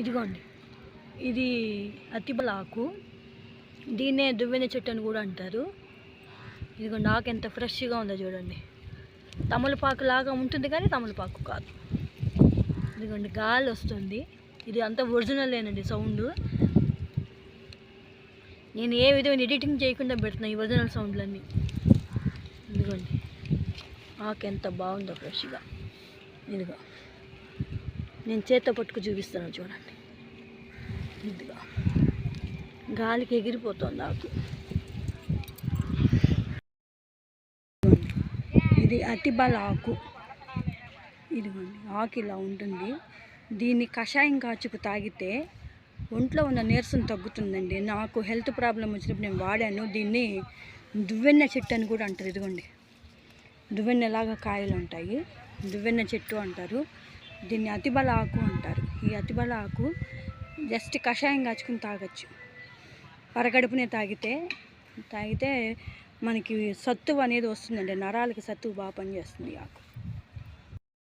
ఇదిగోండి. ఇది అతిబల ఆకు. దీన్నే దువ్వెన చెట్టు అని కూడా అంటారు. ఇదిగోండి ఆకు ఎంత ఫ్రెష్గా ఉందో చూడండి. తమలపాకు లాగా ఉంటుంది కానీ తమలపాకు కాదు. ఇదిగోండి గాలి వస్తుంది. ఇది అంతా ఒరిజినలేనండి సౌండ్ నేను ఏ విధమైన ఎడిటింగ్ చేయకుండా పెడుతున్నా ఈ ఒరిజినల్ సౌండ్లన్నీ ఇదిగోండి ఆకు ఎంత బాగుందో ఫ్రెష్గా ఇదిగో. నేను చేత్తో పట్టుకు చూపిస్తాను చూడండి. ఇదిగా. గాలికి ఎగిరిపోతుంది ఆకు. ఇది అతిబల ఆకు. ఇదిగోండి ఆకు ఇలా ఉంటుంది. దీన్ని కషాయం కాచుకు తాగితే ఒంట్లో ఉన్న నీరసం తగ్గుతుందండి. నాకు హెల్త్ ప్రాబ్లం వచ్చినప్పుడు నేను వాడాను. దీన్ని దువ్వెన్న చెట్టు అని కూడా అంటారు. ఇదిగోండి. దువ్వెన్నలాగా కాయలు ఉంటాయి. దువ్వెన్న చెట్టు అంటారు. దీన్ని అతిబల ఆకు అంటారు. ఈ అతిబల ఆకు జస్ట్ కషాయం కాచుకుని తాగొచ్చు. పరగడుపునే తాగితే తాగితే మనకి సత్తువ అనేది వస్తుందండి. నరాలకి సత్తువు బాగా పనిచేస్తుంది ఆకు.